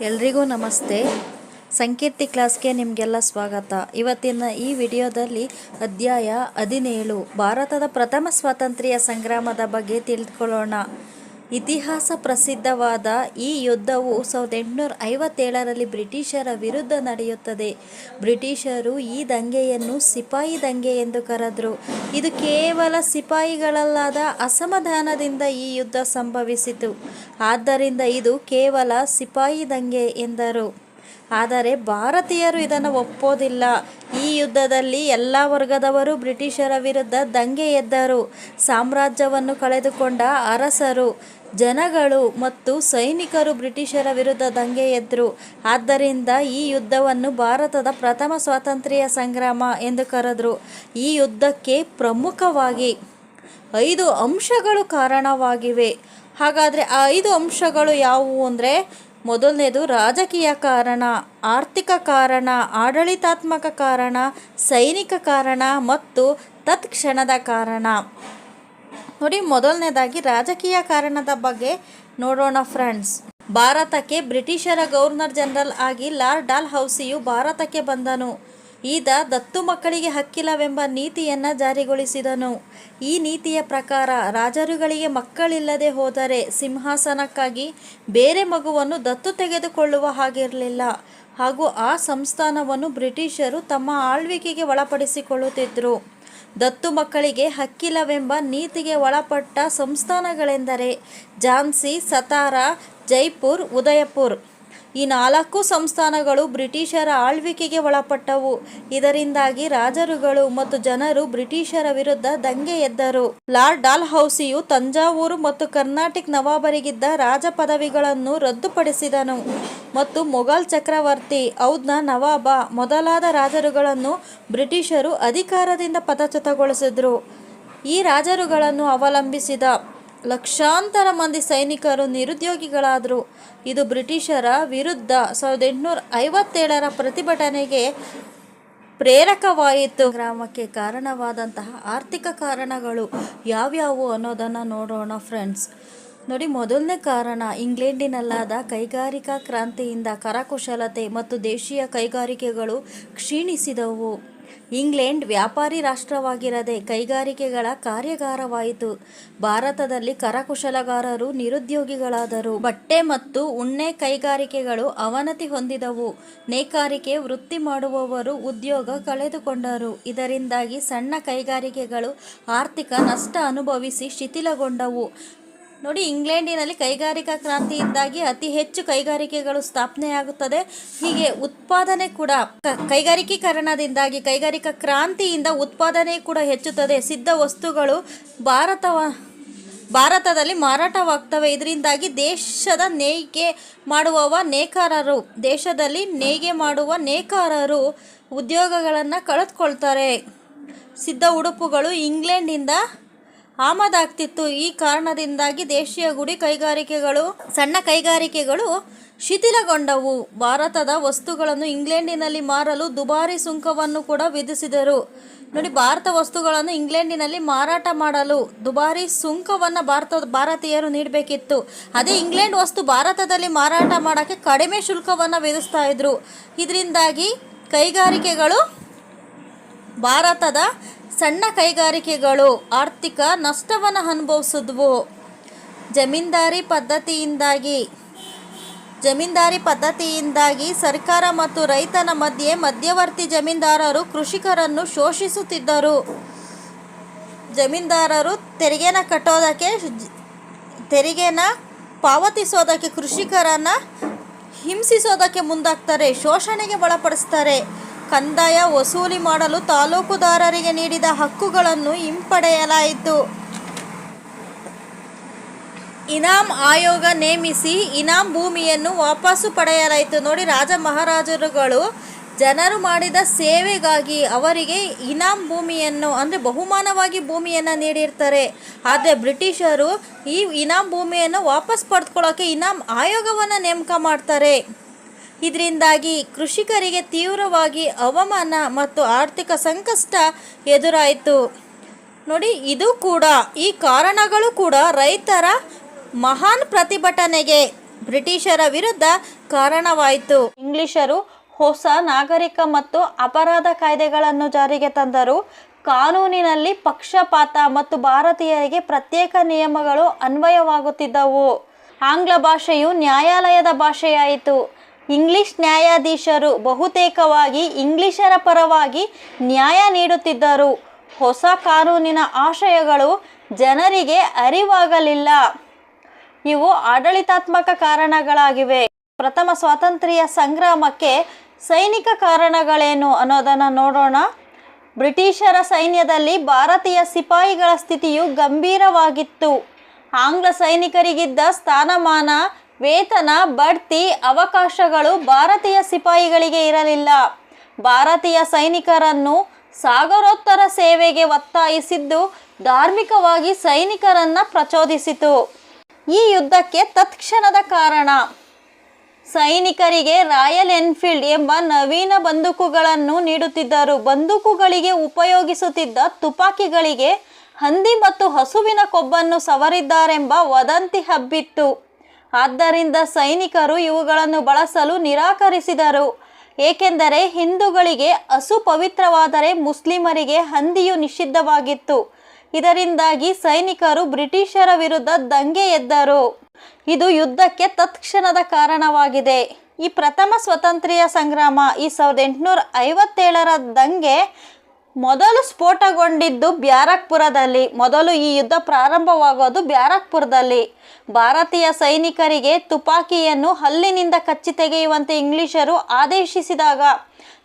ಎಲ್ರಿಗೂ ನಮಸ್ತೆ. ಸಂಕೀರ್ತಿ ಕ್ಲಾಸ್ಗೆ ನಿಮಗೆಲ್ಲ ಸ್ವಾಗತ. ಇವತ್ತಿನ ಈ ವಿಡಿಯೋದಲ್ಲಿ ಅಧ್ಯಾಯ ಹದಿನೇಳು, ಭಾರತದ ಪ್ರಥಮ ಸ್ವಾತಂತ್ರ್ಯ ಸಂಗ್ರಾಮದ ಬಗ್ಗೆ ತಿಳಿದುಕೊಳ್ಳೋಣ ಇತಿಹಾಸ ಪ್ರಸಿದ್ಧವಾದ ಈ ಯುದ್ಧವು ಸಾವಿರದ ಎಂಟುನೂರ ಐವತ್ತೇಳರಲ್ಲಿ ಬ್ರಿಟಿಷರ ವಿರುದ್ಧ ನಡೆಯುತ್ತದೆ. ಬ್ರಿಟಿಷರು ಈ ದಂಗೆಯನ್ನು ಸಿಪಾಯಿ ದಂಗೆ ಎಂದು ಕರೆದರು. ಇದು ಕೇವಲ ಸಿಪಾಯಿಗಳಲ್ಲಾದ ಅಸಮಾಧಾನದಿಂದ ಈ ಯುದ್ಧ ಸಂಭವಿಸಿತು. ಆದ್ದರಿಂದ ಇದು ಕೇವಲ ಸಿಪಾಯಿ ದಂಗೆ ಎಂದರು. ಆದರೆ ಭಾರತೀಯರು ಇದನ್ನು ಒಪ್ಪೋದಿಲ್ಲ. ಈ ಯುದ್ಧದಲ್ಲಿ ಎಲ್ಲ ವರ್ಗದವರು ಬ್ರಿಟಿಷರ ವಿರುದ್ಧ ದಂಗೆ ಎದ್ದರು. ಸಾಮ್ರಾಜ್ಯವನ್ನು ಕಳೆದುಕೊಂಡ ಅರಸರು, ಜನಗಳು ಮತ್ತು ಸೈನಿಕರು ಬ್ರಿಟಿಷರ ವಿರುದ್ಧ ದಂಗೆ ಎದ್ದರು ಆದ್ದರಿಂದ ಈ ಯುದ್ಧವನ್ನು ಭಾರತದ ಪ್ರಥಮ ಸ್ವಾತಂತ್ರ್ಯ ಸಂಗ್ರಾಮ ಎಂದು ಕರೆದರು. ಈ ಯುದ್ಧಕ್ಕೆ ಪ್ರಮುಖವಾಗಿ ಐದು ಅಂಶಗಳು ಕಾರಣವಾಗಿವೆ. ಹಾಗಾದರೆ ಆ ಐದು ಅಂಶಗಳು ಯಾವುವು ಅಂದರೆ ಮೊದಲನೇದು ರಾಜಕೀಯ ಕಾರಣ, ಆರ್ಥಿಕ ಕಾರಣ, ಆಡಳಿತಾತ್ಮಕ ಕಾರಣ, ಸೈನಿಕ ಕಾರಣ ಮತ್ತು ತತ್ಕ್ಷಣದ ಕಾರಣ. ನೋಡಿ, ಮೊದಲನೇದಾಗಿ ರಾಜಕೀಯ ಕಾರಣದ ಬಗ್ಗೆ ನೋಡೋಣ ಫ್ರೆಂಡ್ಸ್. ಭಾರತಕ್ಕೆ ಬ್ರಿಟಿಷರ ಗವರ್ನರ್ ಜನರಲ್ ಆಗಿ ಲಾರ್ಡ್ ಡಾಲ್ ಹೌಸಿಯು ಭಾರತಕ್ಕೆ ಬಂದನು. ಈತ ದತ್ತು ಮಕ್ಕಳಿಗೆ ಹಕ್ಕಿಲ್ಲವೆಂಬ ನೀತಿಯನ್ನು ಜಾರಿಗೊಳಿಸಿದನು. ಈ ನೀತಿಯ ಪ್ರಕಾರ ರಾಜರುಗಳಿಗೆ ಮಕ್ಕಳಿಲ್ಲದೆ ಹೋದರೆ ಸಿಂಹಾಸನಕ್ಕಾಗಿ ಬೇರೆ ಮಗುವನ್ನು ದತ್ತು ತೆಗೆದುಕೊಳ್ಳುವ ಹಾಗಿರಲಿಲ್ಲ. ಹಾಗೂ ಆ ಸಂಸ್ಥಾನವನ್ನು ಬ್ರಿಟಿಷರು ತಮ್ಮ ಆಳ್ವಿಕೆಗೆ ಒಳಪಡಿಸಿಕೊಳ್ಳುತ್ತಿದ್ದರು ದತ್ತು ಮಕ್ಕಳಿಗೆ ಹಕ್ಕಿಲ್ಲವೆಂಬ ನೀತಿಗೆ ಒಳಪಟ್ಟ ಸಂಸ್ಥಾನಗಳೆಂದರೆ ಝಾನ್ಸಿ, ಸತಾರಾ, ಜೈಪುರ್, ಉದಯಪುರ್. ಈ ನಾಲ್ಕು ಸಂಸ್ಥಾನಗಳು ಬ್ರಿಟಿಷರ ಆಳ್ವಿಕೆಗೆ ಒಳಪಟ್ಟವು. ಇದರಿಂದಾಗಿ ರಾಜರುಗಳು ಮತ್ತು ಜನರು ಬ್ರಿಟಿಷರ ವಿರುದ್ಧ ದಂಗೆ ಎದ್ದರು. ಲಾರ್ಡ್ ಡಾಲ್ ಹೌಸಿಯು ತಂಜಾವೂರು ಮತ್ತು ಕರ್ನಾಟಕ ನವಾಬರಿಗಿದ್ದ ರಾಜ ಪದವಿಗಳನ್ನು ರದ್ದುಪಡಿಸಿದನು ಮತ್ತು ಮೊಘಲ್ ಚಕ್ರವರ್ತಿ ಔದ್ನ ನವಾಬ ಮೊದಲಾದ ರಾಜರುಗಳನ್ನು ಬ್ರಿಟಿಷರು ಅಧಿಕಾರದಿಂದ ಪದಚ್ಯುತಗೊಳಿಸಿದರು. ಈ ರಾಜರುಗಳನ್ನು ಅವಲಂಬಿಸಿದ ಲಕ್ಷಾಂತರ ಮಂದಿ ಸೈನಿಕರು ನಿರುದ್ಯೋಗಿಗಳಾದರು. ಇದು ಬ್ರಿಟಿಷರ ವಿರುದ್ಧ ಸಾವಿರದ ಎಂಟುನೂರ ಐವತ್ತೇಳರ ಪ್ರತಿಭಟನೆಗೆ ಪ್ರೇರಕವಾಯಿತು. ಗ್ರಾಮಕ್ಕೆ ಕಾರಣವಾದಂತಹ ಆರ್ಥಿಕ ಕಾರಣಗಳು ಯಾವ್ಯಾವು ಅನ್ನೋದನ್ನು ನೋಡೋಣ ಫ್ರೆಂಡ್ಸ್. ನೋಡಿ, ಮೊದಲನೇ ಕಾರಣ ಇಂಗ್ಲೆಂಡಿನಲ್ಲಾದ ಕೈಗಾರಿಕಾ ಕ್ರಾಂತಿಯಿಂದ ಕರಕುಶಲತೆ ಮತ್ತು ದೇಶೀಯ ಕೈಗಾರಿಕೆಗಳು ಕ್ಷೀಣಿಸಿದವು. ಇಂಗ್ಲೆಂಡ್ ವ್ಯಾಪಾರಿ ರಾಷ್ಟ್ರವಾಗಿರದೆ ಕೈಗಾರಿಕೆಗಳ ಕಾರ್ಯಾಗಾರವಾಯಿತು. ಭಾರತದಲ್ಲಿ ಕರಕುಶಲಗಾರರು, ನಿರುದ್ಯೋಗಿಗಳಾದರು. ಬಟ್ಟೆ ಮತ್ತು ಉಣ್ಣೆ ಕೈಗಾರಿಕೆಗಳು ಅವನತಿ ಹೊಂದಿದವು. ನೇಕಾರಿಕೆ ವೃತ್ತಿ ಮಾಡುವವರು ಉದ್ಯೋಗ ಕಳೆದುಕೊಂಡರು. ಇದರಿಂದಾಗಿ ಸಣ್ಣ ಕೈಗಾರಿಕೆಗಳು ಆರ್ಥಿಕ ನಷ್ಟ ಅನುಭವಿಸಿ ಶಿಥಿಲಗೊಂಡವು. ನೋಡಿ, ಇಂಗ್ಲೆಂಡಿನಲ್ಲಿ ಕೈಗಾರಿಕಾ ಕ್ರಾಂತಿಯಿಂದಾಗಿ ಅತಿ ಹೆಚ್ಚು ಕೈಗಾರಿಕೆಗಳು ಸ್ಥಾಪನೆಯಾಗುತ್ತದೆ. ಹೀಗೆ ಉತ್ಪಾದನೆ ಕೂಡ ಕೈಗಾರಿಕೀಕರಣದಿಂದಾಗಿ, ಕೈಗಾರಿಕಾ ಕ್ರಾಂತಿಯಿಂದ ಉತ್ಪಾದನೆ ಕೂಡ ಹೆಚ್ಚುತ್ತದೆ. ಸಿದ್ಧ ವಸ್ತುಗಳು ಭಾರತವ, ಭಾರತದಲ್ಲಿ ಮಾರಾಟವಾಗ್ತವೆ. ಇದರಿಂದಾಗಿ ದೇಶದ ನೇಯ್ಗೆ ಮಾಡುವವ ನೇಕಾರರು, ದೇಶದಲ್ಲಿ ನೇಯ್ಗೆ ಮಾಡುವ ನೇಕಾರರು ಉದ್ಯೋಗಗಳನ್ನು ಕಳೆದುಕೊಳ್ತಾರೆ. ಸಿದ್ಧ ಉಡುಪುಗಳು ಇಂಗ್ಲೆಂಡಿಂದ ಆಮದಾಗ್ತಿತ್ತು. ಈ ಕಾರಣದಿಂದಾಗಿ ದೇಶೀಯ ಗುಡಿ ಕೈಗಾರಿಕೆಗಳು, ಸಣ್ಣ ಕೈಗಾರಿಕೆಗಳು ಶಿಥಿಲಗೊಂಡವು. ಭಾರತದ ವಸ್ತುಗಳನ್ನು ಇಂಗ್ಲೆಂಡಿನಲ್ಲಿ ಮಾರಲು ದುಬಾರಿ ಸುಂಕವನ್ನು ಕೂಡ ವಿಧಿಸಿದರು. ನೋಡಿ, ಭಾರತ ವಸ್ತುಗಳನ್ನು ಇಂಗ್ಲೆಂಡಿನಲ್ಲಿ ಮಾರಾಟ ಮಾಡಲು ದುಬಾರಿ ಸುಂಕವನ್ನು ಭಾರತ, ಭಾರತೀಯರು ನೀಡಬೇಕಿತ್ತು. ಅದೇ ಇಂಗ್ಲೆಂಡ್ ವಸ್ತು ಭಾರತದಲ್ಲಿ ಮಾರಾಟ ಮಾಡೋಕ್ಕೆ ಕಡಿಮೆ ಶುಲ್ಕವನ್ನು ವಿಧಿಸ್ತಾ ಇದ್ರು. ಇದರಿಂದಾಗಿ ಕೈಗಾರಿಕೆಗಳು ಭಾರತದ ಸಣ್ಣ ಕೈಗಾರಿಕೆಗಳು ಆರ್ಥಿಕ ನಷ್ಟವನ್ನು ಅನುಭವಿಸಿದ್ವು. ಜಮೀನ್ದಾರಿ ಪದ್ಧತಿಯಿಂದಾಗಿ ಜಮೀನ್ದಾರಿ ಪದ್ಧತಿಯಿಂದಾಗಿ ಸರ್ಕಾರ ಮತ್ತು ರೈತನ ಮಧ್ಯೆ ಮಧ್ಯವರ್ತಿ ಜಮೀನ್ದಾರರು ಕೃಷಿಕರನ್ನು ಶೋಷಿಸುತ್ತಿದ್ದರು. ಜಮೀನ್ದಾರರು ತೆರಿಗೆನ ಕಟ್ಟೋದಕ್ಕೆ, ತೆರಿಗೆನ ಪಾವತಿಸೋದಕ್ಕೆ, ಕೃಷಿಕರನ್ನು ಹಿಂಸಿಸೋದಕ್ಕೆ ಮುಂದಾಗ್ತಾರೆ, ಶೋಷಣೆಗೆ ಒಳಪಡಿಸ್ತಾರೆ. ಕಂದಾಯ ವಸೂಲಿ ಮಾಡಲು ತಾಲೂಕುದಾರರಿಗೆ ನೀಡಿದ ಹಕ್ಕುಗಳನ್ನು ಹಿಂಪಡೆಯಲಾಯಿತು. ಇನಾಮ್ ಆಯೋಗ ನೇಮಿಸಿ ಇನಾಮ್ ಭೂಮಿಯನ್ನು ವಾಪಸ್ಸು ಪಡೆಯಲಾಯಿತು. ನೋಡಿ ರಾಜ ಮಹಾರಾಜರುಗಳು ಜನರು ಮಾಡಿದ ಸೇವೆಗಾಗಿ ಅವರಿಗೆ ಇನಾಮ್ ಭೂಮಿಯನ್ನು, ಅಂದರೆ ಬಹುಮಾನವಾಗಿ ಭೂಮಿಯನ್ನು ನೀಡಿರ್ತಾರೆ. ಆದರೆ ಬ್ರಿಟಿಷರು ಈ ಇನಾಮ್ ಭೂಮಿಯನ್ನು ವಾಪಸ್ ಪಡೆದುಕೊಳ್ಳೋಕ್ಕೆ ಇನಾಮ್ ಆಯೋಗವನ್ನು ನೇಮಕ ಮಾಡ್ತಾರೆ. ಇದರಿಂದಾಗಿ ಕೃಷಿಕರಿಗೆ ತೀವ್ರವಾಗಿ ಅವಮಾನ ಮತ್ತು ಆರ್ಥಿಕ ಸಂಕಷ್ಟ ಎದುರಾಯಿತು. ನೋಡಿ, ಇದು ಕೂಡ ಈ ಕಾರಣಗಳು ಕೂಡ ರೈತರ ಮಹಾನ್ ಪ್ರತಿಭಟನೆಗೆ ಬ್ರಿಟಿಷರ ವಿರುದ್ಧ ಕಾರಣವಾಯಿತು. ಇಂಗ್ಲಿಷರು ಹೊಸ ನಾಗರಿಕ ಮತ್ತು ಅಪರಾಧ ಕಾಯ್ದೆಗಳನ್ನು ಜಾರಿಗೆ ತಂದರು. ಕಾನೂನಿನಲ್ಲಿ ಪಕ್ಷಪಾತ ಮತ್ತು ಭಾರತೀಯರಿಗೆ ಪ್ರತ್ಯೇಕ ನಿಯಮಗಳು ಅನ್ವಯವಾಗುತ್ತಿದ್ದವು. ಆಂಗ್ಲ ಭಾಷೆಯು ನ್ಯಾಯಾಲಯದ ಭಾಷೆಯಾಯಿತು. ಇಂಗ್ಲಿಷ್ ನ್ಯಾಯಾಧೀಶರು ಬಹುತೇಕವಾಗಿ ಇಂಗ್ಲಿಷರ ಪರವಾಗಿ ನ್ಯಾಯ ನೀಡುತ್ತಿದ್ದರು. ಹೊಸ ಕಾನೂನಿನ ಆಶಯಗಳು ಜನರಿಗೆ ಅರಿವಾಗಲಿಲ್ಲ. ಇವು ಆಡಳಿತಾತ್ಮಕ ಕಾರಣಗಳಾಗಿವೆ. ಪ್ರಥಮ ಸ್ವಾತಂತ್ರ್ಯ ಸಂಗ್ರಾಮಕ್ಕೆ ಸೈನಿಕ ಕಾರಣಗಳೇನು ಅನ್ನೋದನ್ನು ನೋಡೋಣ. ಬ್ರಿಟಿಷರ ಸೈನ್ಯದಲ್ಲಿ ಭಾರತೀಯ ಸಿಪಾಯಿಗಳ ಸ್ಥಿತಿಯು ಗಂಭೀರವಾಗಿತ್ತು. ಆಂಗ್ಲ ಸೈನಿಕರಿಗಿದ್ದ ಸ್ಥಾನಮಾನ ವೇತನ, ಬಡ್ತಿ, ಅವಕಾಶಗಳು ಭಾರತೀಯ ಸಿಪಾಯಿಗಳಿಗೆ ಇರಲಿಲ್ಲ. ಭಾರತೀಯ ಸೈನಿಕರನ್ನು ಸಾಗರೋತ್ತರ ಸೇವೆಗೆ ಒತ್ತಾಯಿಸಿದ್ದು ಧಾರ್ಮಿಕವಾಗಿ ಸೈನಿಕರನ್ನು ಪ್ರಚೋದಿಸಿತು. ಈ ಯುದ್ಧಕ್ಕೆ ತತ್ಕ್ಷಣದ ಕಾರಣ. ಸೈನಿಕರಿಗೆ ರಾಯಲ್ ಎನ್ಫೀಲ್ಡ್ ಎಂಬ ನವೀನ ಬಂದೂಕುಗಳನ್ನು ನೀಡುತ್ತಿದ್ದರು. ಬಂದೂಕುಗಳಿಗೆ ಉಪಯೋಗಿಸುತ್ತಿದ್ದ ತುಪಾಕಿಗಳಿಗೆ ಹಂದಿ ಮತ್ತು ಹಸುವಿನ ಕೊಬ್ಬನ್ನು ಸವರಿದ್ದಾರೆಂಬ ವದಂತಿ ಹಬ್ಬಿತ್ತು. ಆದ್ದರಿಂದ ಸೈನಿಕರು ಇವುಗಳನ್ನು ಬಳಸಲು ನಿರಾಕರಿಸಿದರು. ಏಕೆಂದರೆ ಹಿಂದೂಗಳಿಗೆ ಹಸು ಪವಿತ್ರವಾದರೆ ಮುಸ್ಲಿಮರಿಗೆ ಹಂದಿಯು ನಿಷಿದ್ಧವಾಗಿತ್ತು. ಇದರಿಂದಾಗಿ ಸೈನಿಕರು ಬ್ರಿಟಿಷರ ವಿರುದ್ಧ ದಂಗೆ ಎದ್ದರು. ಇದು ಯುದ್ಧಕ್ಕೆ ತತ್ಕ್ಷಣದ ಕಾರಣವಾಗಿದೆ. ಈ ಪ್ರಥಮ ಸ್ವಾತಂತ್ರ್ಯ ಸಂಗ್ರಾಮ ಈ ಸಾವಿರದ ಎಂಟುನೂರ ಐವತ್ತೇಳರ ದಂಗೆ ಮೊದಲು ಸ್ಫೋಟಗೊಂಡಿದ್ದು ಬ್ಯಾರಕ್ಪುರದಲ್ಲಿ. ಮೊದಲು ಈ ಯುದ್ಧ ಪ್ರಾರಂಭವಾಗೋದು ಬ್ಯಾರಕ್ಪುರದಲ್ಲಿ. ಭಾರತೀಯ ಸೈನಿಕರಿಗೆ ತುಪಾಕಿಯನ್ನು ಹಲ್ಲಿನಿಂದ ಕಚ್ಚಿ ತೆಗೆಯುವಂತೆ ಇಂಗ್ಲಿಷರು ಆದೇಶಿಸಿದಾಗ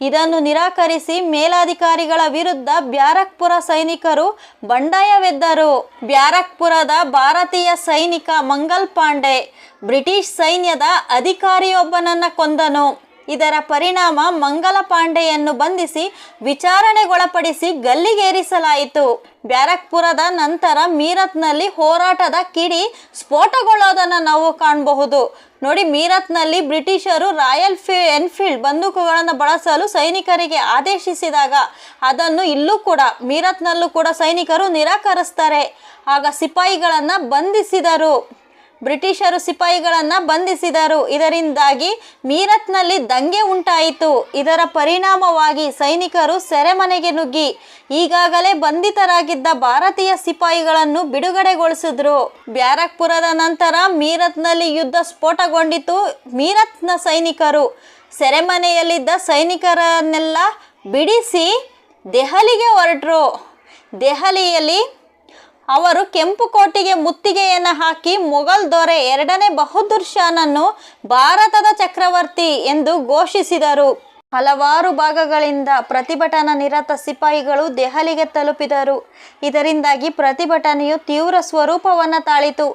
ಇದನ್ನು ನಿರಾಕರಿಸಿ ಮೇಲಾಧಿಕಾರಿಗಳ ವಿರುದ್ಧ ಬ್ಯಾರಕ್ಪುರ ಸೈನಿಕರು ಬಂಡಾಯವೆದ್ದರು. ಬ್ಯಾರಕ್ಪುರದ ಭಾರತೀಯ ಸೈನಿಕ ಮಂಗಲ್ ಪಾಂಡೆ ಬ್ರಿಟಿಷ್ ಸೈನ್ಯದ ಅಧಿಕಾರಿಯೊಬ್ಬನನ್ನು ಕೊಂದನು. ಇದರ ಪರಿಣಾಮ ಮಂಗಲ ಪಾಂಡೆಯನ್ನು ಬಂಧಿಸಿ ವಿಚಾರಣೆಗೊಳಪಡಿಸಿ ಗಲ್ಲಿಗೇರಿಸಲಾಯಿತು. ಬ್ಯಾರಕ್ಪುರದ ನಂತರ ಮೀರತ್ನಲ್ಲಿ ಹೋರಾಟದ ಕಿಡಿ ಸ್ಫೋಟಗೊಳ್ಳೋದನ್ನು ನಾವು ಕಾಣಬಹುದು. ನೋಡಿ, ಮೀರತ್ನಲ್ಲಿ ಬ್ರಿಟಿಷರು ರಾಯಲ್ ಫಿ, ಎನ್ಫೀಲ್ಡ್ ಬಂದೂಕುಗಳನ್ನು ಬಳಸಲು ಸೈನಿಕರಿಗೆ ಆದೇಶಿಸಿದಾಗ ಅದನ್ನು ಇಲ್ಲೂ ಕೂಡ, ಮೀರತ್ನಲ್ಲೂ ಕೂಡ ಸೈನಿಕರು ನಿರಾಕರಿಸ್ತಾರೆ. ಆಗ ಸಿಪಾಯಿಗಳನ್ನು ಬಂಧಿಸಿದರು. ಬ್ರಿಟಿಷರು ಸಿಪಾಯಿಗಳನ್ನು ಬಂಧಿಸಿದರು. ಇದರಿಂದಾಗಿ ಮೀರತ್ನಲ್ಲಿ ದಂಗೆ ಉಂಟಾಯಿತು. ಇದರ ಪರಿಣಾಮವಾಗಿ ಸೈನಿಕರು ಸೆರೆಮನೆಗೆ ನುಗ್ಗಿ. ಈಗಾಗಲೇ ಬಂಧಿತರಾಗಿದ್ದ ಭಾರತೀಯ ಸಿಪಾಯಿಗಳನ್ನು ಬಿಡುಗಡೆಗೊಳಿಸಿದ್ರು. ಬ್ಯಾರಕ್ಪುರದ ನಂತರ ಮೀರತ್ನಲ್ಲಿ ಯುದ್ಧ ಸ್ಫೋಟಗೊಂಡಿತು ಮೀರತ್ನ ಸೈನಿಕರು. ಸೆರೆಮನೆಯಲ್ಲಿದ್ದ ಸೈನಿಕರನ್ನೆಲ್ಲ ಬಿಡಿಸಿ ದೆಹಲಿಗೆ ಹೊರಟರು. ದೆಹಲಿಯಲ್ಲಿ ಅವರು ಕೆಂಪು ಕೋಟಿಗೆ ಮುತ್ತಿಗೆಯನ್ನು ಹಾಕಿ ಮೊಘಲ್ ದೊರೆ ಎರಡನೇ ಬಹದ್ದೂರ್ ಶಾನನ್ನು ಭಾರತದ ಚಕ್ರವರ್ತಿ ಎಂದು ಘೋಷಿಸಿದರು. ಹಲವಾರು ಭಾಗಗಳಿಂದ ಪ್ರತಿಭಟನಾ ನಿರತ ಸಿಪಾಯಿಗಳು ದೆಹಲಿಗೆ ತಲುಪಿದರು. ಇದರಿಂದಾಗಿ ಪ್ರತಿಭಟನೆಯು ತೀವ್ರ ಸ್ವರೂಪವನ್ನು ತಾಳಿತು.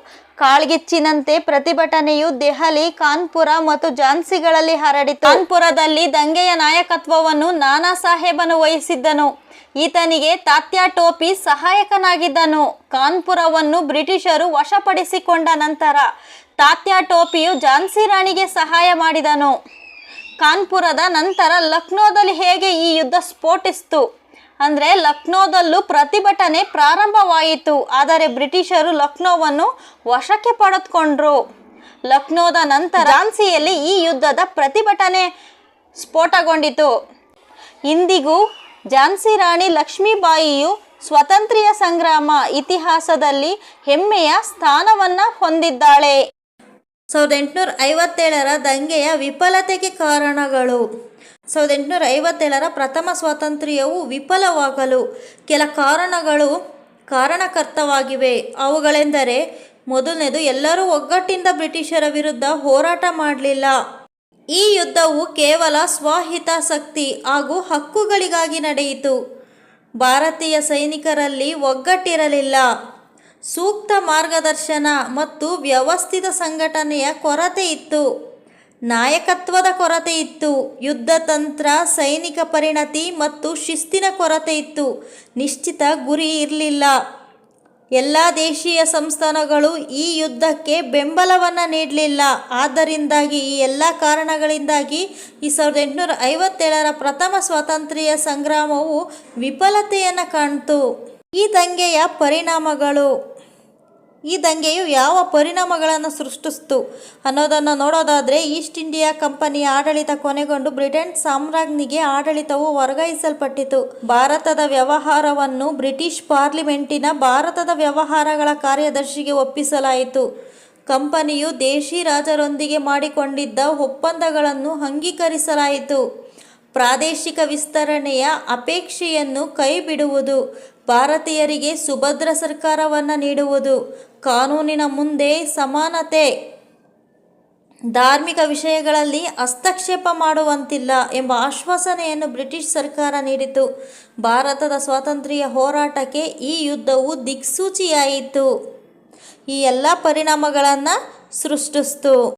ಕಾಳ್ಗಿಚ್ಚಿನಂತೆ ಪ್ರತಿಭಟನೆಯು ದೆಹಲಿ, ಕಾನ್ಪುರ ಮತ್ತು ಝಾನ್ಸಿಗಳಲ್ಲಿ ಹರಡಿತು. ಕಾನ್ಪುರದಲ್ಲಿ ದಂಗೆಯ ನಾಯಕತ್ವವನ್ನು ನಾನಾ ಸಾಹೇಬನು ವಹಿಸಿದ್ದನು. ಈತನಿಗೆ ತಾತ್ಯಾ ಟೋಪಿ ಸಹಾಯಕನಾಗಿದ್ದನು. ಕಾನ್ಪುರವನ್ನು ಬ್ರಿಟಿಷರು ವಶಪಡಿಸಿಕೊಂಡ ನಂತರ ತಾತ್ಯಾ ಟೋಪಿಯು ಝಾನ್ಸಿ ರಾಣಿಗೆ ಸಹಾಯ ಮಾಡಿದನು. ಕಾನ್ಪುರದ ನಂತರ ಲಕ್ನೋದಲ್ಲಿ ಹೇಗೆ ಈ ಯುದ್ಧ ಸ್ಫೋಟಿಸ್ತು? ಅಂದರೆ ಲಕ್ನೋದಲ್ಲೂ ಪ್ರತಿಭಟನೆ ಪ್ರಾರಂಭವಾಯಿತು, ಆದರೆ ಬ್ರಿಟಿಷರು ಲಕ್ನೋವನ್ನು ವಶಕ್ಕೆ ಪಡೆದುಕೊಂಡ್ರು. ಲಕ್ನೋದ ನಂತರ ಝಾನ್ಸಿಯಲ್ಲಿ ಈ ಯುದ್ಧದ ಪ್ರತಿಭಟನೆ ಸ್ಫೋಟಗೊಂಡಿತು. ಇಂದಿಗೂ ಝಾನ್ಸಿ ರಾಣಿ ಲಕ್ಷ್ಮೀಬಾಯಿಯು ಸ್ವಾತಂತ್ರ್ಯ ಸಂಗ್ರಾಮ ಇತಿಹಾಸದಲ್ಲಿ ಹೆಮ್ಮೆಯ ಸ್ಥಾನವನ್ನು ಹೊಂದಿದ್ದಾಳೆ. ಸಾವಿರದ ಎಂಟುನೂರ ಐವತ್ತೇಳರ ದಂಗೆಯ ವಿಫಲತೆಗೆ ಕಾರಣಗಳು. ಸಾವಿರದ ಎಂಟುನೂರ ಐವತ್ತೇಳರ ಪ್ರಥಮ ಸ್ವಾತಂತ್ರ್ಯವು ವಿಫಲವಾಗಲು ಕೆಲ ಕಾರಣಗಳು ಕಾರಣಕರ್ತವಾಗಿವೆ. ಅವುಗಳೆಂದರೆ, ಮೊದಲನೇದು ಎಲ್ಲರೂ ಒಗ್ಗಟ್ಟಿಂದ ಬ್ರಿಟಿಷರ ವಿರುದ್ಧ ಹೋರಾಟ ಮಾಡಲಿಲ್ಲ. ಈ ಯುದ್ಧವು ಕೇವಲ ಸ್ವಹಿತಾಸಕ್ತಿ ಹಾಗೂ ಹಕ್ಕುಗಳಿಗಾಗಿ ನಡೆಯಿತು. ಭಾರತೀಯ ಸೈನಿಕರಲ್ಲಿ ಒಗ್ಗಟ್ಟಿರಲಿಲ್ಲ. ಸೂಕ್ತ ಮಾರ್ಗದರ್ಶನ ಮತ್ತು ವ್ಯವಸ್ಥಿತ ಸಂಘಟನೆಯ ಕೊರತೆ ಇತ್ತು. ನಾಯಕತ್ವದ ಕೊರತೆ ಇತ್ತು. ಯುದ್ಧ ತಂತ್ರ, ಸೈನಿಕ ಪರಿಣತಿ ಮತ್ತು ಶಿಸ್ತಿನ ಕೊರತೆ ಇತ್ತು. ನಿಶ್ಚಿತ ಗುರಿ ಇರಲಿಲ್ಲ. ಎಲ್ಲ ದೇಶೀಯ ಸಂಸ್ಥಾನಗಳು ಈ ಯುದ್ಧಕ್ಕೆ ಬೆಂಬಲವನ್ನು ನೀಡಲಿಲ್ಲ. ಆದ್ದರಿಂದಾಗಿ ಈ ಎಲ್ಲ ಕಾರಣಗಳಿಂದಾಗಿ ಈ ಸಾವಿರದ ಎಂಟುನೂರ ಐವತ್ತೇಳರ ಪ್ರಥಮ ಸ್ವಾತಂತ್ರ್ಯ ಸಂಗ್ರಾಮವು ವಿಫಲತೆಯನ್ನು ಕಾಣ್ತು. ಈ ದಂಗೆಯ ಪರಿಣಾಮಗಳು ಈ ದಂಗೆಯು ಯಾವ ಪರಿಣಾಮಗಳನ್ನು ಸೃಷ್ಟಿಸ್ತು ಅನ್ನೋದನ್ನು ನೋಡೋದಾದರೆ ಈಸ್ಟ್ ಇಂಡಿಯಾ ಕಂಪನಿಯ ಆಡಳಿತ ಕೊನೆಗೊಂಡು ಬ್ರಿಟನ್ ಸಾಮ್ರಾಜ್ಞಿಗೆ ಆಡಳಿತವು ವರ್ಗಾಯಿಸಲ್ಪಟ್ಟಿತು. ಭಾರತದ ವ್ಯವಹಾರವನ್ನು ಬ್ರಿಟಿಷ್ ಪಾರ್ಲಿಮೆಂಟಿನ ಭಾರತದ ವ್ಯವಹಾರಗಳ ಕಾರ್ಯದರ್ಶಿಗೆ ಒಪ್ಪಿಸಲಾಯಿತು. ಕಂಪನಿಯು ದೇಶಿ ರಾಜರೊಂದಿಗೆ ಮಾಡಿಕೊಂಡಿದ್ದ ಒಪ್ಪಂದಗಳನ್ನು ಅಂಗೀಕರಿಸಲಾಯಿತು. ಪ್ರಾದೇಶಿಕ ವಿಸ್ತರಣೆಯ ಅಪೇಕ್ಷೆಯನ್ನು ಕೈಬಿಡುವುದು ಭಾರತೀಯರಿಗೆ ಸುಭದ್ರ ಸರ್ಕಾರವನ್ನು ನೀಡುವುದು ಕಾನೂನಿನ ಮುಂದೆ ಸಮಾನತೆ. ಧಾರ್ಮಿಕ ವಿಷಯಗಳಲ್ಲಿ ಹಸ್ತಕ್ಷೇಪ ಮಾಡುವಂತಿಲ್ಲ ಎಂಬ ಆಶ್ವಾಸನೆಯನ್ನು ಬ್ರಿಟಿಷ್ ಸರ್ಕಾರ ನೀಡಿತು ಭಾರತದ ಸ್ವಾತಂತ್ರ್ಯ ಹೋರಾಟಕ್ಕೆ ಈ ಯುದ್ಧವು ದಿಕ್ಸೂಚಿಯಾಯಿತು. ಈ ಎಲ್ಲ ಪರಿಣಾಮಗಳನ್ನು ಸೃಷ್ಟಿಸಿತು.